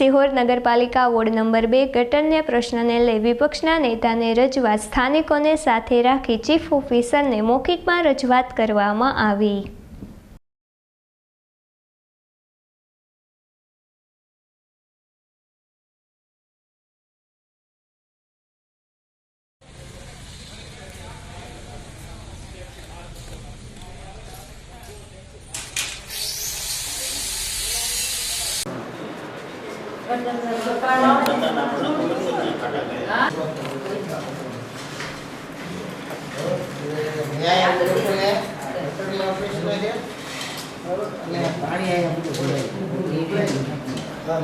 સિહોર નગરપાલિકા ward number બે ગટરને પ્રશ્નને લઈ વિપક્ષના નેતાને રજૂઆત સ્થાનિકોને સાથે રાખી ચીફ ઓફિસરને મૌખિકમાં રજૂઆત કરવામાં આવી ન્યાય લોકોને ગટરની ઓફિસમાં છે. અને પાણી અહીંયા બધું ભરાય છે. અને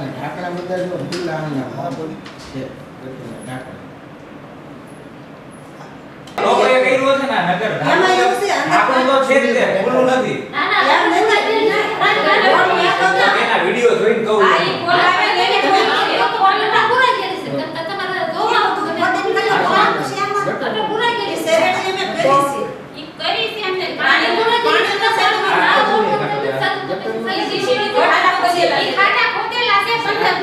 ઢાંકણા બધા જો છે ઢાંકણા. કર્યું હશે ને નગર છે, આપણું તો છે જ તે, ખુલ્લું નથી એના વીડિયો જોઈને કહું છું. ત્યારે એવું હતું કે બે દિવસમાં આવશે પણ પછી કોઈ આવ્યું હજી નહીં. કોઈ આવ્યું નહીં. રામ- ગુંદાળા,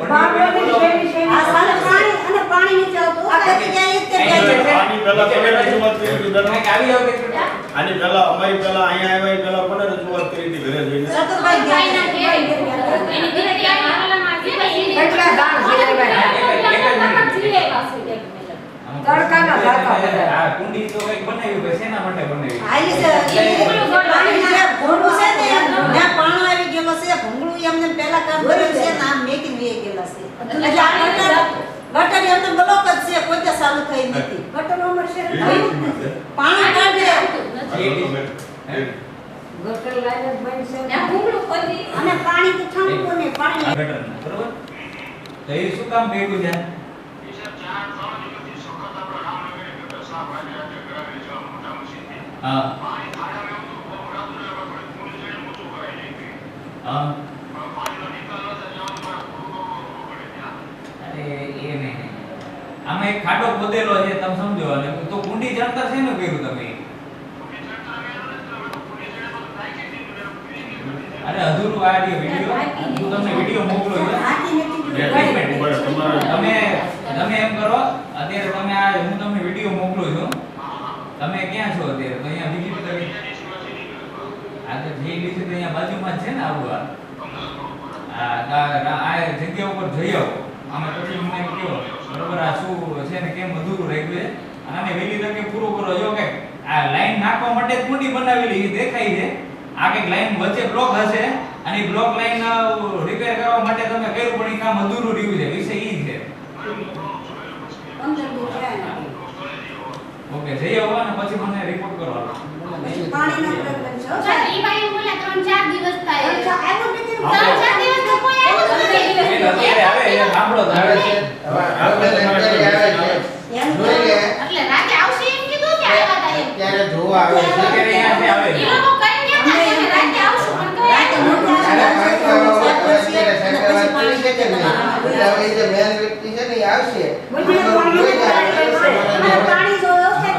આની પહેલા અમારી પહેલા અહીંયા આવ્યા પહેલા કોને રજૂઆત કરી હતી ઘરે જઈને ચતુરભાઈ ગયા છે. આ કુંડી તો કંઈક બનાવ્યું કે શેના માટે બનાવ્યું આઈ છે, ઈ પાણી જે ભૂંડું છે ને, ત્યાં પાણો આવી ગયેલો છે. ભૂંગળું એમને પહેલા કામ કર્યું છે ને આમ મેકિંગ વે ગયેલા છે. એટલે આ ગટર- ગટર એમને બ્લોક જ છે, કોઈ તો ચાલુ થઈ નથી. પાણી કાઢે. અને પાણી તો ઠંડુ ને પાણી આ ગટરના, બરોબર? તો એ શું કામ કર્યું છે? હા. હા અરે એ નહીં. આમાં એક ખાડો ખોદેલો છે તમે સમજો અને તો કુંડી જણતર છે ને કર્યું તમે. અરે અધૂરું આ વીડિયો હું તમને વિડિયો મોકલો તમે તમે એમ કરો અત્યારે તમે આ હું તમને વિડિયો મોકલું છું તમે ક્યાં છો અત્યારે તો અહીંયા વિઝિટ કરી આ લીધું તો અહીંયા બાજુમાં છે ને આવું આ. આ આ- આ આ જગ્યા ઉપર જઈ આવો. આમાં પછી મને કહો બરોબર આ શું છે ને કેમ અધૂરું રાખ્યું છે? અને આને વેલી તકે પૂરું કરો. જો કે આ લાઈન નાખવા માટે કુંડી બનાવેલી દેખાય છે. આ કંઈક લાઈન વચ્ચે બ્લોક હશે અને એ બ્લોક લાઈન રિપેર કરવા માટે તમે કર્યું પણ એ કામ અધૂરું રહ્યું છે. વિષય ઈ છે. ઓકે જઈ આવો અને પછી મને રિપોર્ટ કરો. પાણીનો problem છે. હો, ચાર સાહેબ. ઈ ભાઈ બોલ્યા ત્રણ ચાર દિવસ થાય અચ્છા, આવ્યું નથી ને? હા. ત્રણ ચાર દિવસ તો કોઈ આવ્યું જ નથી. બેન, અત્યારે આવે એ સાંભળો તો આવે આવે છે છે હવે આપણે અત્યારે આવે છે એમ તો- જોઈ લે એટલે રાતે આવશે એમ કીધું કે આવ્યા હતા એમ. ત્યારે જોવા આવે છે અત્યારે અહીંયાથી આવે ઈ છે લોકો કરીને ગયા હતા કે અમે રાતે આવશું પણ કોઈ રાતે આવ્યું મોટા ત્યારે સાહેબ પાછા પછી અને અત્યારે પછી સાયકલ વાળી છે કે નહીં? એટલે જે મેન વ્યક્તિ છે ને એ આવશે. પાણી જાય. પાણી છે,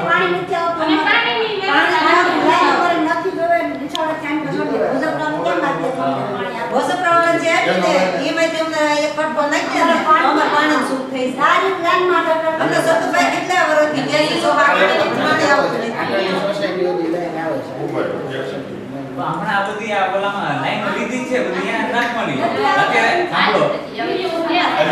પાણી નથી આવતું. અને પાણી ઉપર નથી જોવે, નિછાવડે ચાંદ કેમ તેમને એક કટકો નાખી સુખ થઈ કેટલા વર્ષથી કહે છે, જો આગળ પાણી આવતું નથી. આગળની સોસાયટીઓની લાઈન આવે છે ઊભા રહો, objection. તો હમણાં આ બધી આ ઓલામાં લાઈનો લીધી છે બધી અહીંયા નાખવાની અત્યારે સાંભળો નકશો જે છે આ બધી હમણાં પાંચ કિલોમીટરની લાઈનો બધી અહીંયા જ લીધી છે અમારા રામનગરમાં. રામનગર પવન વિસ્તારમાં વહી ગયું છે. બધું પોલામાં અમારે પાણી પાણી આવે ને, રાતે પાણી આવે ને, પાણી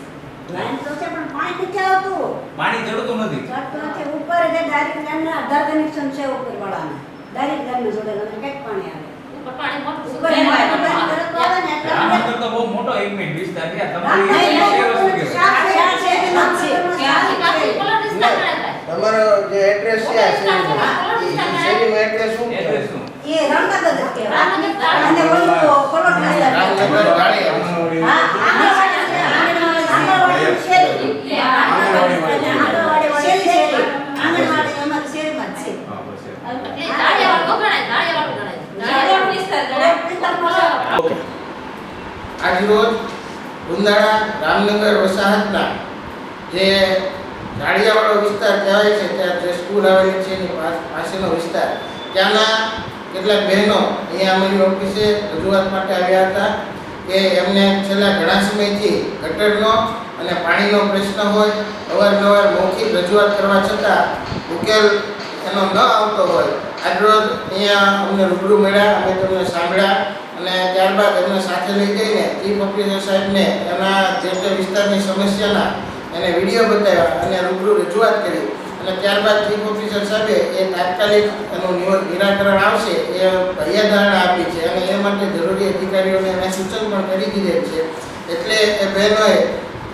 પણ ચડતું નથી. ચડતું ઉપર જે ડાયરેક્ટ ગામના આધાર કનેક્શન છે ઉપરવાળાના. ડાયરેક્ટ લાઈનને જોડેલા અને પાણી આવે. ઉપર પાણી મોટું ઉપર તરત આવે ને એટલે તો બહુ મોટો એક મિનિટ વિસ્તાર છે. તમારી છે, છે. તમારો જે એડ્રેસ છે આ શેરીનું, એડ્રેસ શું એડ્રેસ શું? એ રામનગર જ રામનગર અને ઓકે. આજરોજ ઉંદાળા રામનગર વસાહતના જે ગાડિયાવાળો વિસ્તાર કહેવાય છે, ત્યાં જે સ્કૂલ આવેલી છે, એની પાસ- પાસેનો વિસ્તાર, ત્યાંના કેટલાક બહેનો અહીંયા અમારી ઓફિસે રજૂઆત માટે આવ્યા હતા કે એમને છેલ્લા ઘણા સમયથી ગટરનો અને પાણીનો પ્રશ્ન હોય, અવારનવાર મૌખિક રજૂઆત કરવા છતાં ઉકેલ એનો ન આવતો હોય. આજરોજ અહીંયા અમને રૂબરૂ મળ્યા, અમે તમને સાંભળ્યા અને ત્યારબાદ એમને સાથે લઈ જઈને ચીફ ઓફિસર સાહેબને એના જે તે વિસ્તારની સમસ્યાના એને વીડિયો બતાવ્યા અને રૂબરૂ રજૂઆત કરી. અને ત્યારબાદ ચીફ ઓફિસર સાહેબે એ તાત્કાલિક એનું નિરાકરણ આવશે એ હૈયાધારણા આપી છે અને એ માટે જરૂરી અધિકારીઓને એને સૂચન પણ કરી દીધેલ છે. એટલે એ બહેનોએ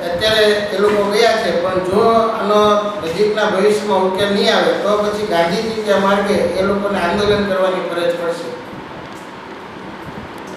અત્યારે એ લોકો ગયા છે, પણ જો આનો નજીકના ભવિષ્યમાં ઉકેલ નહીં આવે તો પછી ગાંધીજી ત્યાં માર્ગે એ લોકોને આંદોલન કરવાની ફરજ પડશે.